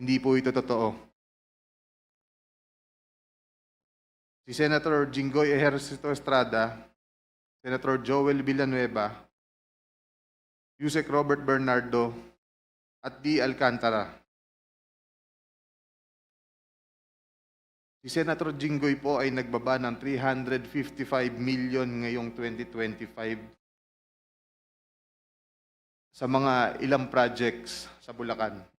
Hindi po ito totoo. Si Senator Jinggoy Ejercito Estrada, Senator Joel Villanueva, Yusek Robert Bernardo, at D. Alcantara. Si Senator Jinggoy po ay nagbaba ng 355 million ngayong 2025 sa mga ilang projects sa Bulacan.